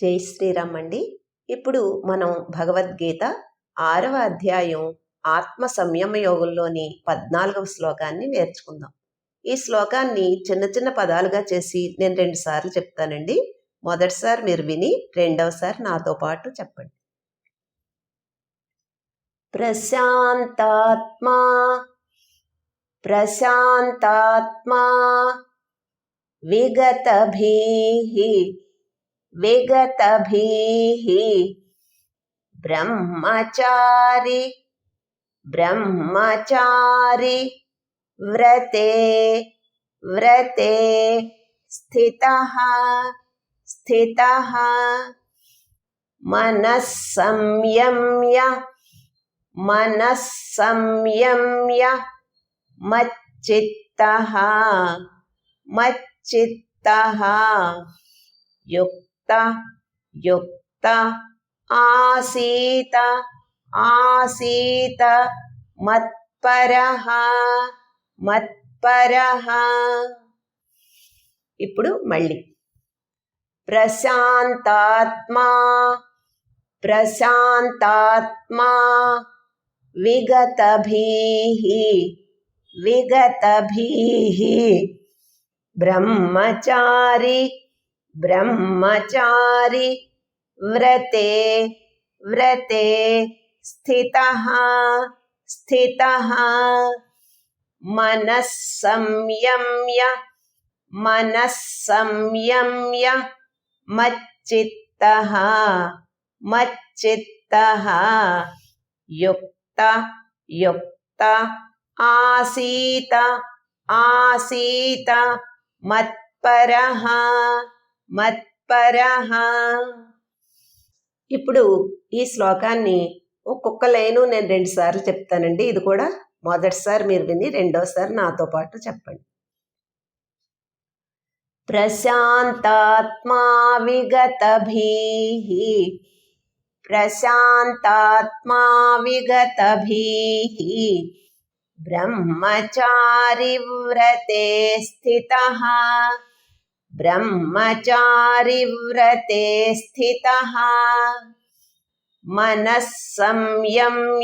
జై శ్రీరామ్ అండి. ఇప్పుడు మనం భగవద్గీత ఆరవ అధ్యాయం ఆత్మ సంయమ యోగంలోని పద్నాలుగవ శ్లోకాన్ని నేర్చుకుందాం. ఈ శ్లోకాన్ని చిన్న చిన్న పదాలుగా చేసి నేను రెండు సార్లు చెప్తానండి. మొదటిసారి మీరు విని రెండవసారి నాతో పాటు చెప్పండి. ప్రశాంతాత్మా ప్రశాంతాత్మా విగతభీః విగతభీః विगतभ ब्रह्मचारी ब्रह्मचारी व्रते व्रते स्थितः स्थितः। मनस्संयम्य मनस्संयम्य मच्चित्तः मच्चित्तः। युक्त। యుక్త యుక్త ఆసీత ఆసీత మత్పరః మత్పరః ఇప్పుడు మళ్ళీ ప్రశాంతాత్మా ప్రశాంతాత్మా విగతభీః విగతభీః బ్రహ్మచారి ब्रह्मचारी व्रते व्रते, स्थितः स्थितः। मनः संयम्य मनः संयम्य, मच्चित्तः मच्चित्तः। युक्त युक्त, आसीत आसीत, मत्परः। మత్పరహ ఇప్పుడు ఈ శ్లోకాన్ని ఒక్కొక్క లైను నేను రెండు సార్లు చెప్తానండి. ఇది కూడా మొదటిసారి మీరు విని రెండోసారి నాతో పాటు చెప్పండి. ప్రశాంతాత్మా విగతభీః. ప్రశాంతాత్మా విగతభీః. బ్రహ్మచారి వ్రతే స్థితः. బ్రహ్మచారి వ్రతే స్థితः మనः సంయమ్యమచ్చిత్తः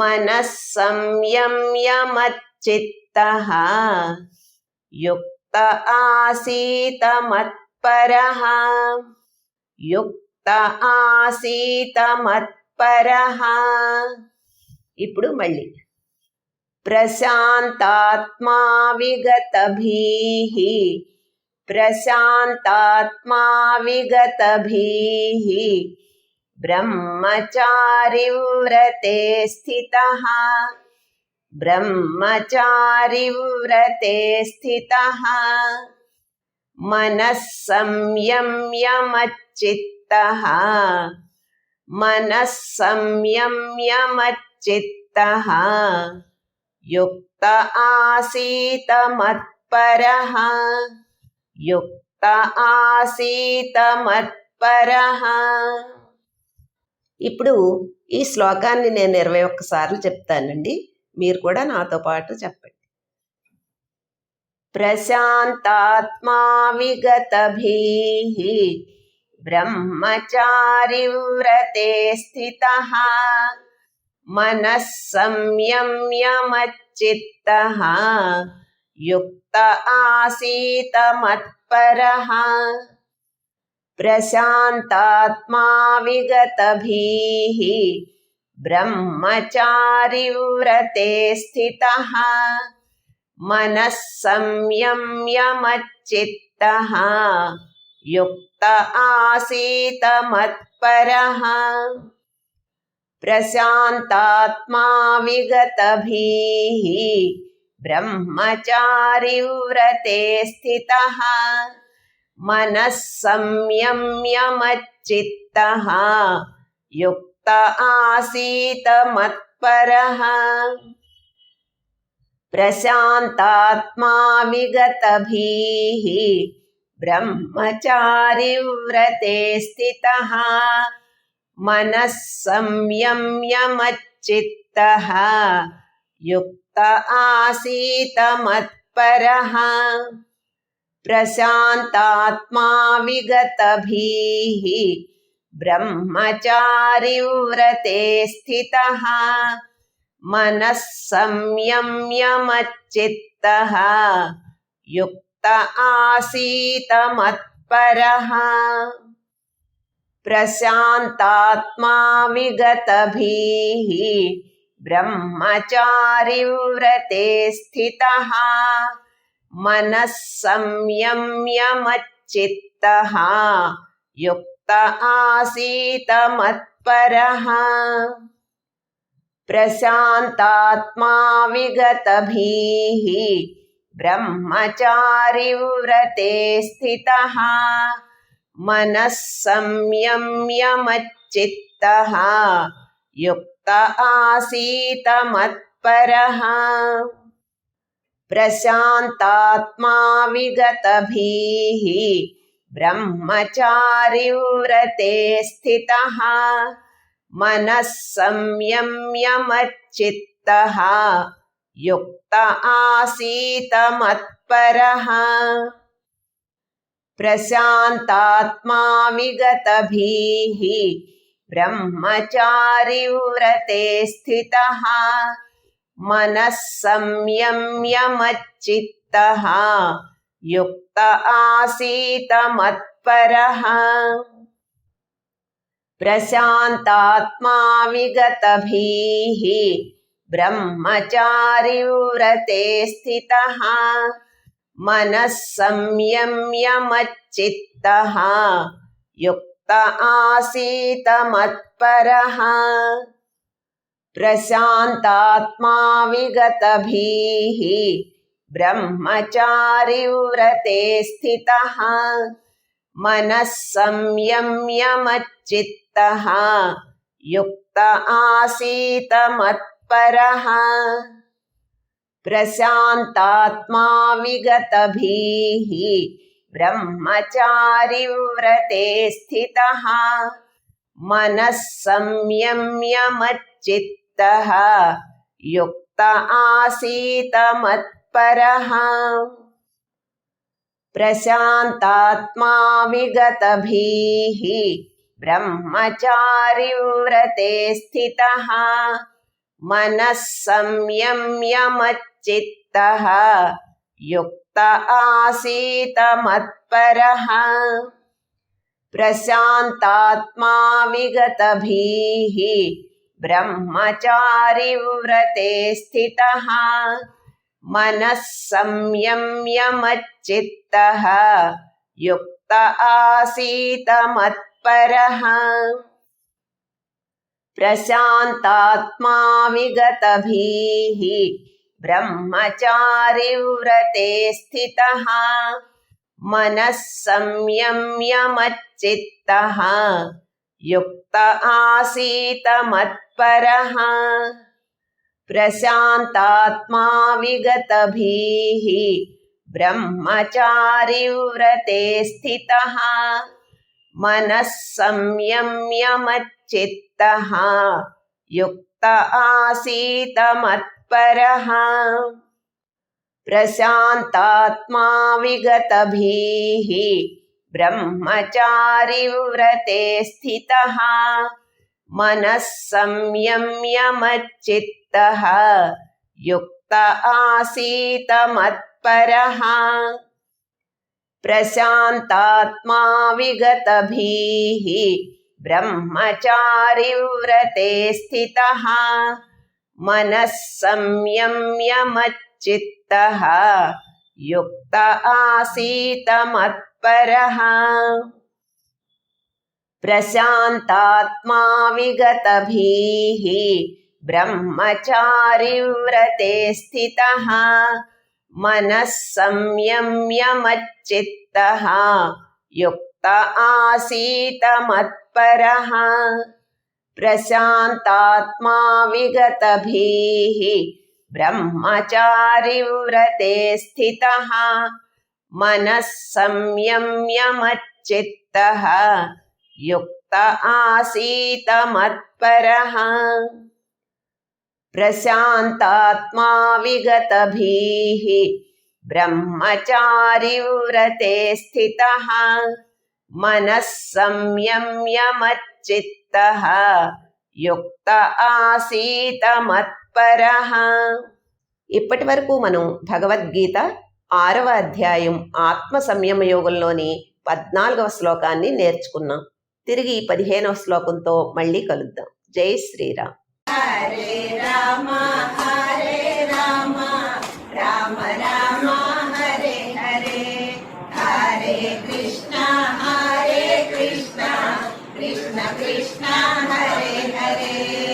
మనः సంయమ్యమచ్చిత్తः యుక్త ఆసీత మత్పరः యుక్త ఆసీత మత్పరः ఇప్పుడు మళ్ళీ प्रशान्तात्मा विगतभिः प्रशान्तात्मा विगतभिः ब्रह्मचारिव्रते स्थितः। ब्रह्मचारिव्रते स्थितः। मनः संयम्यमच्चित्तः मनः संयम्यमच्चित्तः యుక్త ఆసీత యుక్త ఆసీత మత్పరः ఇప్పుడు ఈ శ్లోకాన్ని నేను ఇరవై ఒక్కసార్లు చెప్తానండి. మీరు కూడా నాతో పాటు చెప్పండి. ప్రశాంతాత్మా విగతభీః. బ్రహ్మచారి వ్రతే స్థిత. मन संयम्य युक्त आसीत मत्परः। विगत विगतभीः ब्रह्मचारिव्रते स्थितः। मनः संयम्य मच्चित्तः युक्त आसीत मत्परः। प्रशान्तात्मा विगतभिः ब्रह्मचारिव्रते स्थितः। मनः संयम्यमच्चित्तः। युक्त आसीत् मत्परः। प्रशान्तात्मा विगतभिः ब्रह्मचारिव्रते स्थितः। मनः संयम्यमच्चित्तः युक्त आसीत मत्परः प्रशान्तात्मा विगतभीः ब्रह्मचारिव्रते स्थितः। मनः संयम्यमच्चित्तः युक्त आसीत मत्परः प्रशान्तात्मा विगतभिः ब्रह्मचारिव्रते स्थितः। मनः संयम्यमच्चित्तः। युक्त आसीत मत्परः। प्रशान्तात्मा विगतभिः ब्रह्मचारिव्रते स्थितः। मनः संयम्यमच्चित्तः युक्त आसीत मत्परः प्रशान्तात्मा विगतभिः ब्रह्मचारिव्रते स्थितः। मनः संयम्यमच्चित्तः युक्त आसीत मत्परः प्रशान्तात्मा विगतभिः ब्रह्मचारिव्रते स्थितः मनः संयम्यमच्चित्तः युक्त आसीत मत्परः प्रशान्तात्मा विगतभिः ब्रह्मचारिव्रते स्थितः। मनः संयम्यमच्चित्तः युक्त आसीत मत्परः प्रशान्तात्मा विगतभिः ब्रह्मचारिव्रते स्थितः। मनः संयम्यमच्चित्तः युक्त आसीत मत्परः प्रशान्तात्मा विगतभिः ब्रह्मचारिव्रते स्थितः मनः संयम्यमच्चित्तः युक्त आसीत मत्परः प्रशान्तात्मा विगतभिः ब्रह्मचारिव्रते स्थितः मनः संयम्यमच्चित्तः युक्त आसीत मत्परः। प्रशान्तात्मा विगतभिः ब्रह्मचारिव्रते स्थितः। मनः संयम्यमच्चित्तः युक्त आसीत मत्परः। प्रशान्तात्मा ब्रह्मचारिव्रते स्थितः। मनः संयम्यमच्चित्तः। युक्त आसीत मत्परः। प्रशान्तात्मा विगतभिः ब्रह्मचारिव्रते स्थितः। मनः संयम्यमच्चित्तः। युक्त आसीत मत्परः। प्रशान्तात्मा विगतभिः ब्रह्मचारिव्रते स्थितः। मनः संयम्यमच्चित्तः। युक्त आसीत मत्परः। प्रशान्तात्मा विगतभिः ब्रह्मचारिव्रते स्थितः। मनः संयम्यमच्चित्तः युक्त आसीत मत्परः प्रशान्तात्मा विगतभिः ब्रह्मचारिव्रते स्थितः। मनः संयम्यमच्चित्तः युक्त आसीत मत्परः प्रशान्तात्मा विगतभिः ब्रह्मचारिव्रते स्थितः, मनः संयम्यमच्चित्तः, युक्त आसीत मत्परः प्रशान्तात्मा विगतभिः ब्रह्मचारिव्रते स्थितः, मनः संयम्यमच्चित्तः। సంయమ్య యుక్త ఆసీత మత్పర ఇప్పటి వరకు మనం భగవద్గీత ఆరవ అధ్యాయం ఆత్మ సంయమ యోగంలోని పద్నాలుగవ శ్లోకాన్ని నేర్చుకున్నాం. తిరిగి పదిహేనవ శ్లోకంతో మళ్ళీ కలుద్దాం. జై శ్రీరామ్. Krishna Hare Hare.